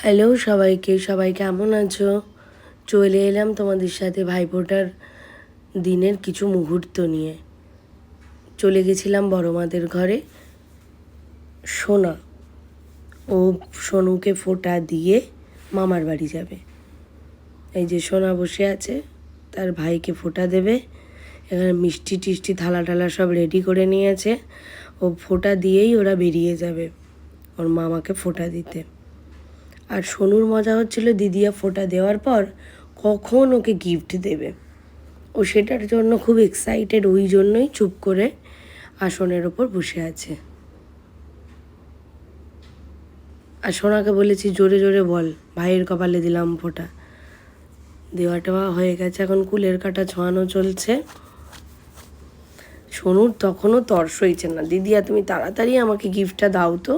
Hello সবাইকে, সবাই কেমন আছো? চলে এলাম তোমাদের সাথে ভাইফোঁটার দিনের কিছু মুহূর্ত নিয়ে। চলে গেছিলাম বড় মাদের ঘরে। সোনা, ও সোনুকে ফোঁটা দিয়ে মামার বাড়ি যাবে। এই যে সোনা বসে আছে, তার ভাইকে ফোঁটা দেবে। এখানে মিষ্টি টিষ্টি থালা টালা সব রেডি করে নিয়েছে। ও ফোঁটা দিয়েই ওরা বেরিয়ে যাবে, ওর মামাকে ফোঁটা দিতে। আর সোনুর মজা হচ্ছিল দিদিয়া ফোঁটা দেওয়ার পর কখন ওকে গিফট দেবে। ও সেটার জন্য খুব এক্সাইটেড ওই জন্যই চুপ করে আসনের ওপর বসে আছে। আর সোনাকে বলেছি, জোরে জোরে বল, ভাইয়ের কপালে দিলাম ফোঁটা। দেওয়া টেওয়া হয়ে গেছে, এখন কুলের কাটা ছোঁয়ানো চলছে। সোনুর তখনও তর্স হয়েছে না। দিদিয়া, তুমি তাড়াতাড়ি আমাকে গিফটটা দাও তো।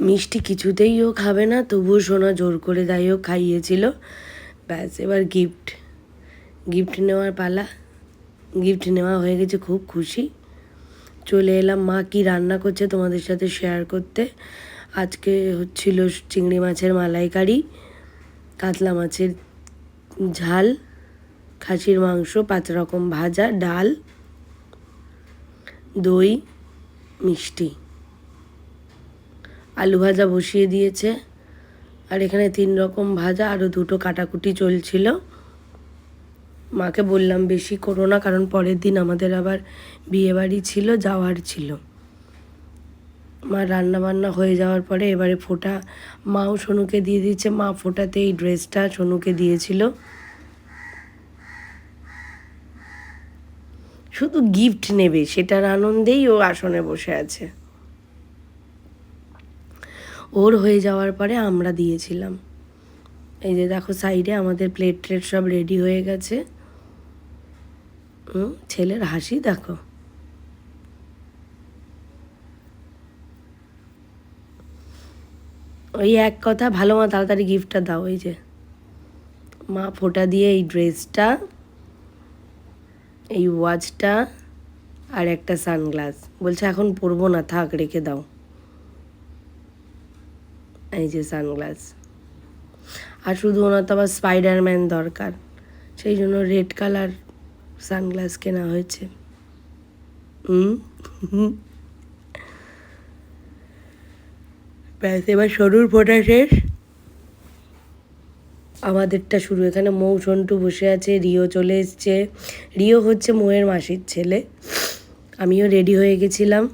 মিষ্টি কিছুতেই ও খাবে না, তবুও সোনা জোর করে যাই হোক খাইয়েছিল। ব্যাস, এবার গিফট গিফট নেওয়ার পালা। গিফট নেওয়া হয়ে গেছে, খুব খুশি। চলে এলাম, মা কি রান্না করছে তোমাদের সাথে শেয়ার করতে? আজকে হচ্ছিল চিংড়ি মাছের মালাইকারি, কাতলা মাছের ঝাল, খাসির মাংস, পাঁচ রকম ভাজা, ডাল, দই, মিষ্টি। আলু ভাজা বসিয়ে দিয়েছে। আর এখানে তিন রকম ভাজা আরও দুটো কাটাকুটি চলছিল। মাকে বললাম, বেশি করো না, কারণ পরের দিন আমাদের আবার বিয়েবাড়ি ছিল, যাওয়ার ছিল। মা রান্না বান্না হয়ে যাওয়ার পরে এবারে ফোটা মাও সোনুকে দিয়ে দিচ্ছে মা ফোঁটাতে এই ড্রেসটা সোনুকে দিয়েছিল। শুধু গিফট নেবে, সেটার আনন্দেই ও আসনে বসে আছে। ওর হয়ে যাওয়ার পরে আমরা দিয়েছিলাম। এই যে দেখো সাইডে আমাদের প্লেট ট্লেট সব রেডি হয়ে গেছে। ছেলের হাসি দেখো। ওই এক কথা, ভালো মা, তাড়াতাড়ি গিফটটা দাও। ওই যে মা ফোটা দিয়ে এই ড্রেসটা এই ওয়াচটা আর একটা সানগ্লাস বলছে, এখন পরবো না, থাক, রেখে দাও। এই যে সানগ্লাস। আর শুধু ওনার তো আবার স্পাইডারম্যান দরকার। সেই জন্য রেড কালার সানগ্লাস কেনা হয়েছে। ব্যাস, এবার সরুর ফোটা শেষ। আমাদেরটা শুরু। এখানে মৌ সন্টু বসে আছে, রিও চলে এসছে। রিও হচ্ছে মৌয়ের মাসির ছেলে। আমিও রেডি হয়ে গেছিলাম।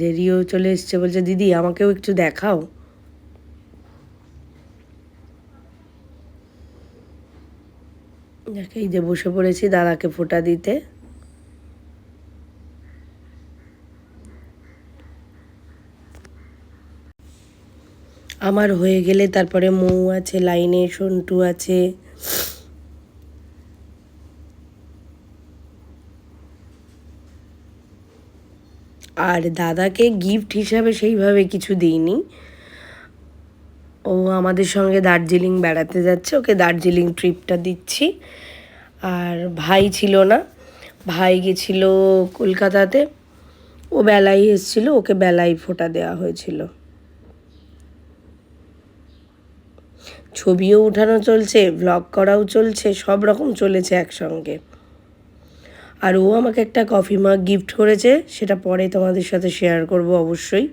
যে রিও চলে এসছে বলছে, দিদি, আমাকেও একটু দেখাও। দেখে এই যে বসে পড়েছি দাদাকে ফোটা দিতে। আমার হয়ে গেলে তারপরে মৌ আছে, লাইনে সন্টু আছে। আর দাদাকে গিফট হিসাবে সেইভাবে কিছু দিইনি। ও আমাদের সঙ্গে দার্জিলিং বেড়াতে যাচ্ছে, ওকে দার্জিলিং ট্রিপটা দিচ্ছি। আর ভাই ছিল না, ভাই গেছিল কলকাতাতে। ও বেলায় এসেছিল, ওকে বেলায় ফোটা দেওয়া হয়েছিল। ছবিও উঠানো চলছে ব্লগ করাও চলছে, সব রকম চলেছে একসঙ্গে। আর ও আমাকে একটা কফি মাগ গিফট করেছে, সেটা পরে তোমাদের সাথে শেয়ার করব অবশ্যই।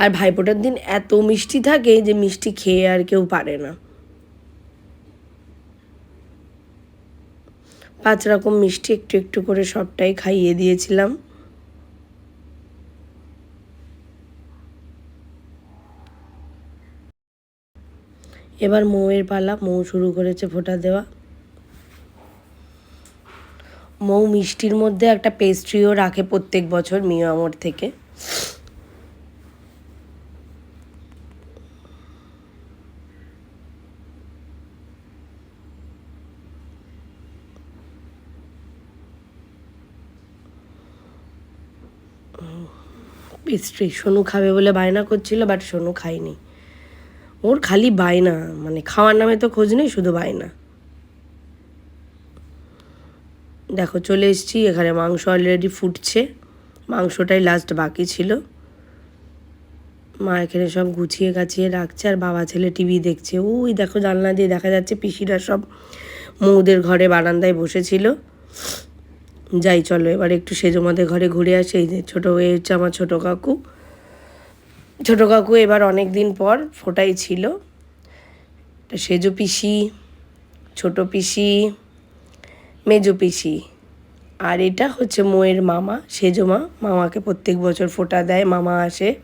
আর ভাইফোঁটার দিন এত মিষ্টি থাকে যে মিষ্টি খেয়ে আর কেউ পারে না। পাঁচ রকম মিষ্টি একটু একটু করে সবটাই খাইয়ে দিয়েছিলাম। এবার মৌয়ের পালা, মৌ শুরু করেছে ফোঁটা দেওয়া। মৌ মিষ্টির মধ্যে একটা পেস্ট্রিও রাখে প্রত্যেক বছর মিও আমর থেকে। পেস্ট্রি সোনু খাবে বলে বায়না করছিল বাট সোনু খায়নি। ওর খালি বায়না মানে খাওয়ার নামে তো খোঁজ নেই, শুধু বায়না। দেখো, চলে এসেছি। এখানে মাংস অলরেডি ফুটছে। মাংসটাই লাস্ট বাকি ছিল। মা এখানে সব গুছিয়ে গাছিয়ে রাখছে আর বাবা ছেলে টিভি দেখছে। ওই দেখো, জানলা দিয়ে দেখা যাচ্ছে পিসিরা সব মৌদের ঘরে বারান্দায় বসেছিল। যাই, চলো এবার একটু সেজমাদের ঘরে ঘুরে আসি। এই যে ছোটো এ হচ্ছে আমার ছোটো কাকু। ছোটো কাকু এবার অনেক দিন পর ফোটাই ছিল। সেজো পিসি, ছোটো পিসি মেজো পিসি। আর এটা হচ্ছে মোয়ের মামা, সেজো মা। মামাকে প্রত্যেক বছর ফোটা দেয়, মামা আসে।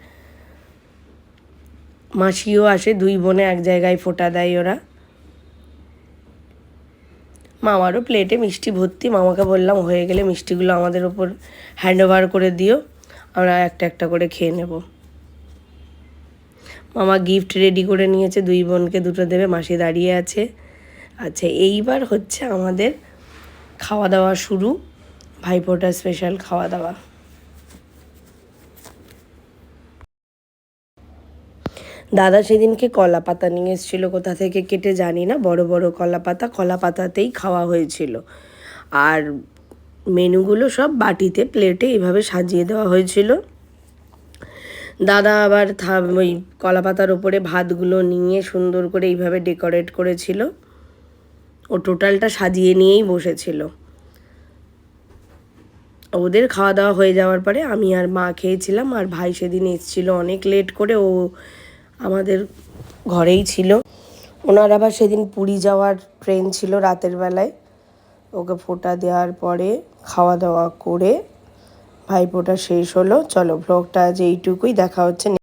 মাসিও আসে, দুই বোনে এক জায়গায় ফোটা দেয় ওরা। মামারও প্লেটে মিষ্টি ভর্তি। মামাকে বললাম, হয়ে গেলে মিষ্টিগুলো আমাদের ওপর হ্যান্ড ওভার করে দিও। আমরা একটা একটা করে খেয়ে নেব। মামা গিফট রেডি করে নিয়েছে, দুই বোনকে দুটো দেবে। মাসি দাঁড়িয়ে আছে। আচ্ছা এইবার হচ্ছে আমাদের খাওয়া দাওয়া শুরু। ভাইফোঁটা স্পেশাল খাওয়া দাওয়া দাদা সেদিনকে কলা পাতা নিয়ে এসেছিল। কোথা থেকে কেটে জানি না। বড় বড় কলা পাতা কলা পাতাতেই খাওয়া হয়েছিল। আর মেনুগুলো সব বাটিতে, প্লেটে এইভাবে সাজিয়ে দেওয়া হয়েছিল। দাদা আবার ওই কলা পাতার ওপরে ভাতগুলো নিয়ে সুন্দর করে এইভাবে ডেকোরেট করেছিল। ও টোটালটা সাজিয়ে নিয়েই বসেছিল। ওদের খাওয়া দাওয়া হয়ে যাওয়ার পরে আমি আর মা খেয়েছিলাম আর ভাই সেদিন এসেছিল অনেক লেট করে, ও আমাদের ঘরেই ছিল। ওনার আবার সেদিন পুরী যাওয়ার ট্রেন ছিল রাতের বেলায়। ওকে ফোঁটা দেওয়ার পরে খাওয়া দাওয়া করে ভাইফোঁটা শেষ হলো। চলো ভ্লগটা আজ এইটুকুই, দেখা হচ্ছে